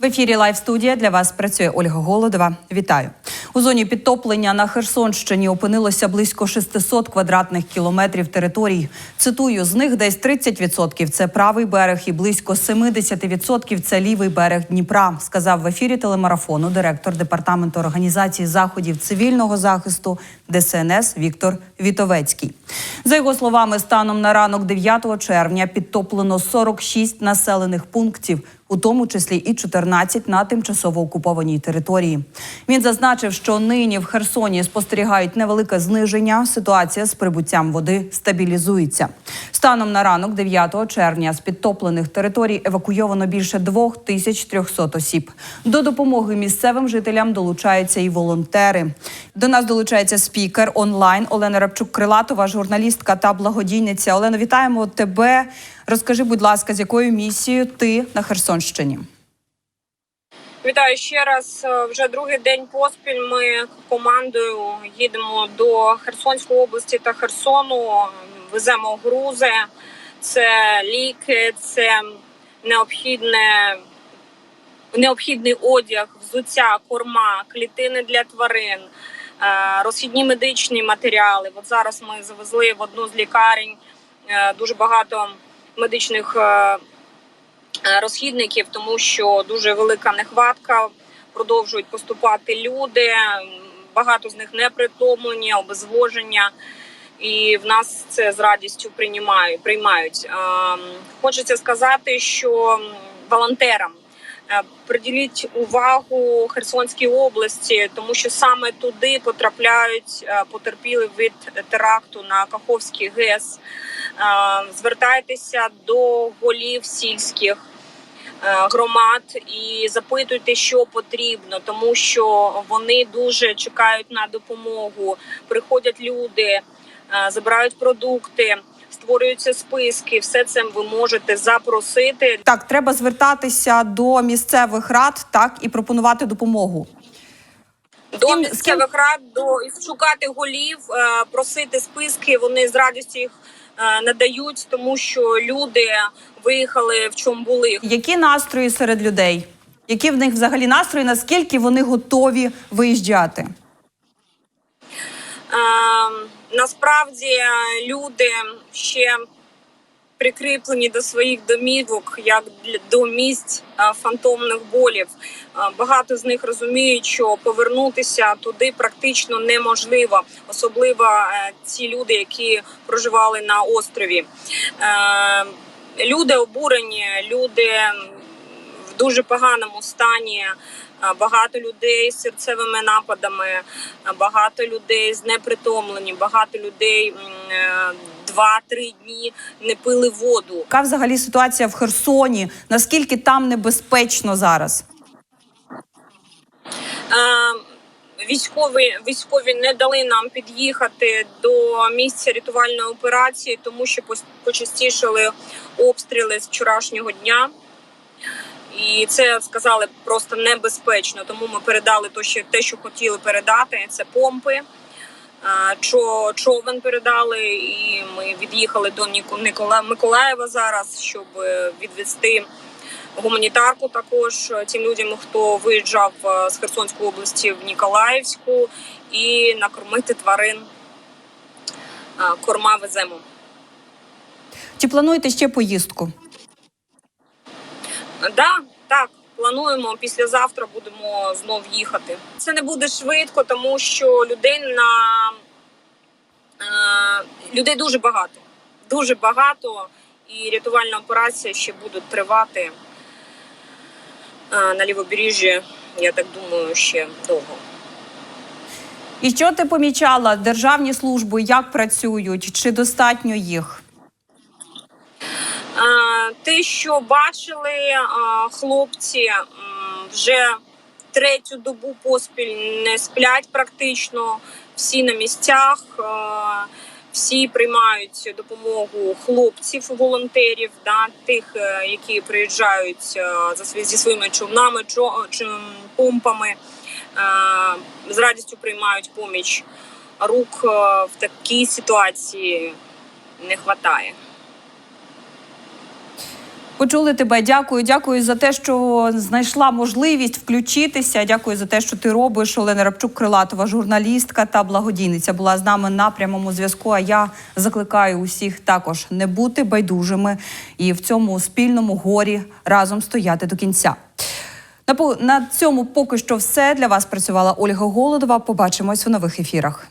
В ефірі Лайв студія для вас працює Ольга Голодова. Вітаю у зоні підтоплення на Херсонщині. Опинилося близько 600 квадратних кілометрів територій. Цитую, з них десь 30% – це правий берег, і близько 70% – це лівий берег Дніпра. Сказав в ефірі телемарафону директор департаменту організації заходів цивільного захисту ДСНС Віктор Вітовецький. За його словами, станом на ранок 9 червня підтоплено 46 населених пунктів у тому числі і 14 на тимчасово окупованій території. Він зазначив, що нині в Херсоні спостерігають невелике зниження. Ситуація з прибуттям води стабілізується. Станом на ранок 9 червня з підтоплених територій евакуйовано більше 2300 осіб. До допомоги місцевим жителям долучаються і волонтери. До нас долучається спікер онлайн Олена Рабчук Крилатова, журналістка та благодійниця. Олено, вітаємо тебе. Розкажи, будь ласка, з якою місією ти на Херсонщині? Вітаю ще раз. Е, Вже другий день поспіль. Ми командою їдемо до Херсонської області та Херсону. Веземо грузи, це ліки, це необхідне. Необхідний одяг, взуття, корма, клітини для тварин, е, розхідні медичні матеріали. От зараз ми завезли в одну з лікарень е, дуже багато медичних е, е, розхідників, тому що дуже велика нехватка. Продовжують поступати люди. Багато з них непритомлені обезвоження. І в нас це з радістю приймають. приймають. Е, Хочеться сказати, що волонтерам приділіть увагу Херсонській області, тому що саме туди потрапляють е, потерпіли від теракту на Каховський ГЕС. Е, Звертайтеся до голів сільських е, громад і запитуйте, що потрібно, тому що вони дуже чекають на допомогу. Приходять люди, е, забирають продукти, створюються списки. Все це ви можете запросити. Так, треба звертатися до місцевих рад, так і пропонувати допомогу. До місцевих рад до шукати голів, е, просити списки. Вони з радістю їх е, надають, тому що люди виїхали в чому були. Які настрої серед людей? Які в них взагалі настрої? Наскільки вони готові виїжджати? Е, Насправді е, люди ще прикріплені до своїх домівок, як до місць е, фантомних болів. Е, Багато з них розуміють, що повернутися туди практично неможливо, особливо ці люди, які проживали на острові. Люди обурені, люди в дуже поганому стані. Багато людей з серцевими нападами, багато людей знепритомлені, багато людей е, два-три дні не пили воду. Яка взагалі ситуація в Херсоні? Наскільки там небезпечно зараз? Е, Військові військові не дали нам під'їхати до місця рятувальної операції, тому що почастішали обстріли з вчорашнього дня. І це сказали просто небезпечно. Тому ми передали то, що те, що хотіли передати, це помпи. Чо човен передали, і ми від'їхали до Ніко- Никола Миколаєва зараз, щоб е, відвести гуманітарку також е, тим людям, хто виїжджав е, з Херсонської області в Ніколаївську, і накормити тварин. Корма веземо. Чи плануєте ще поїздку? Да, так, плануємо. Післязавтра будемо знов їхати. Це не буде швидко, тому що людей на е, людей дуже багато. Дуже багато, і рятувальна операція ще буде тривати е, на лівобережжі, я так думаю, ще довго. І що ти помічала? Державні служби як працюють? Чи достатньо їх? Е, Те, що бачили е, хлопці, вже третю добу поспіль не сплять практично, всі на місцях, е, всі приймають допомогу хлопців, волонтерів, да, тих, е, які приїжджають е, зі своїми човнами, чо- чи помпами, е, з радістю приймають поміч. Рук е, в такій ситуації не вистачає. Почули тебе. Дякую. Дякую за те, що знайшла можливість включитися. Дякую за те, що ти робиш. Олена Рапчук, крилатова журналістка та благодійниця була з нами на прямому зв'язку. А я закликаю усіх також не бути байдужими і в цьому спільному горі разом стояти до кінця. На цьому поки що все для вас працювала Ольга Голодова. Побачимось у нових ефірах.